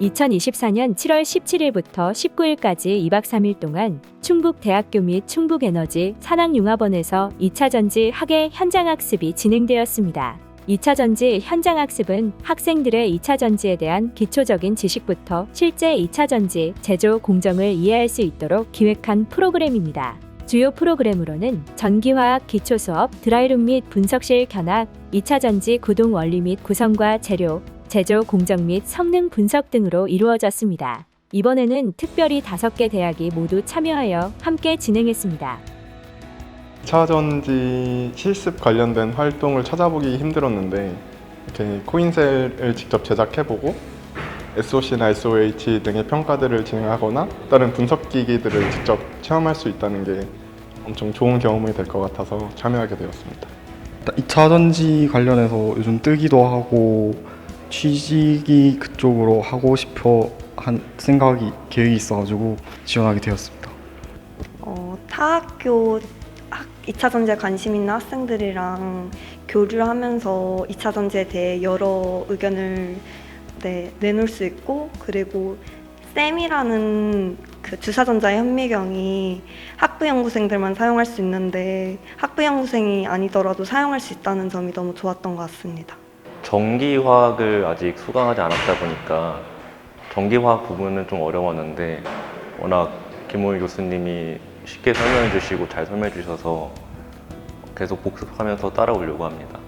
2024년 7월 17일부터 19일까지 2박 3일 동안 충북대학교 및 충북에너지 산학융합원에서 2차 전지 학예 현장학습이 진행되었습니다. 2차 전지 현장학습은 학생들의 2차 전지에 대한 기초적인 지식부터 실제 2차 전지 제조 공정을 이해할 수 있도록 기획한 프로그램입니다. 주요 프로그램으로는 전기화학 기초 수업, 드라이룸 및 분석실 견학, 2차 전지 구동 원리 및 구성과 재료, 제조 공정 및 성능 분석 등으로 이루어졌습니다. 이번에는 특별히 다섯 개 대학이 모두 참여하여 함께 진행했습니다. 2차전지 실습 관련된 활동을 찾아보기 힘들었는데 이렇게 코인셀을 직접 제작해보고 SOC나 SOH 등의 평가들을 진행하거나 다른 분석 기기들을 직접 체험할 수 있다는 게 엄청 좋은 경험이 될 것 같아서 참여하게 되었습니다. 2차 전지 관련해서 요즘 뜨기도 하고 취직이 그쪽으로 하고 싶어 한 생각이 계획이 있어가지고 지원하게 되었습니다. 어, 타 학교 학, 2차 전지에 관심 있는 학생들이랑 교류를 하면서 2차 전지에 대해 여러 의견을 네, 내놓을 수 있고 그리고 쌤이라는 그 주사전자의 현미경이 학부 연구생들만 사용할 수 있는데 학부 연구생이 아니더라도 사용할 수 있다는 점이 너무 좋았던 것 같습니다. 전기화학을 아직 수강하지 않았다 보니까 전기화학 부분은 좀 어려웠는데 워낙 김호일 교수님이 쉽게 설명해 주시고 잘 설명해 주셔서 계속 복습하면서 따라오려고 합니다.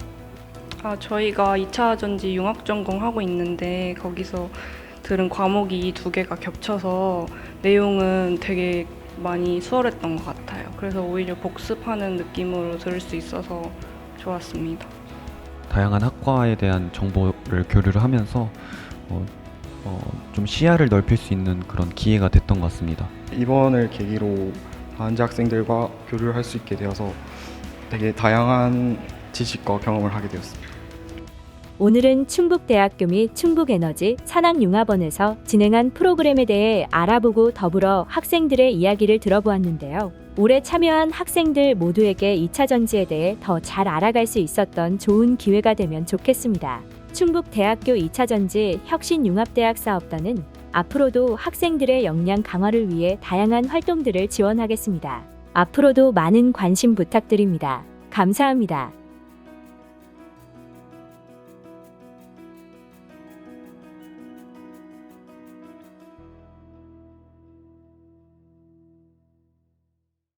아, 저희가 2차 전지 융합 전공하고 있는데 거기서 들은 과목이 이 두 개가 겹쳐서 내용은 되게 많이 수월했던 것 같아요. 그래서 오히려 복습하는 느낌으로 들을 수 있어서 좋았습니다. 다양한 학과에 대한 정보를 교류를 하면서 어, 어, 좀 시야를 넓힐 수 있는 그런 기회가 됐던 것 같습니다. 이번을 계기로 한지 학생들과 교류를 할 수 있게 되어서 되게 다양한 지식과 경험을 하게 되었습니다. 오늘은 충북대학교 및 충북에너지 산학융합원에서 진행한 프로그램에 대해 알아보고 더불어 학생들의 이야기를 들어보았는데요. 올해 참여한 학생들 모두에게 2차 전지에 대해 더 잘 알아갈 수 있었던 좋은 기회가 되면 좋겠습니다. 충북대학교 2차 전지 혁신융합대학 사업단은 앞으로도 학생들의 역량 강화를 위해 다양한 활동들을 지원하겠습니다. 앞으로도 많은 관심 부탁드립니다. 감사합니다.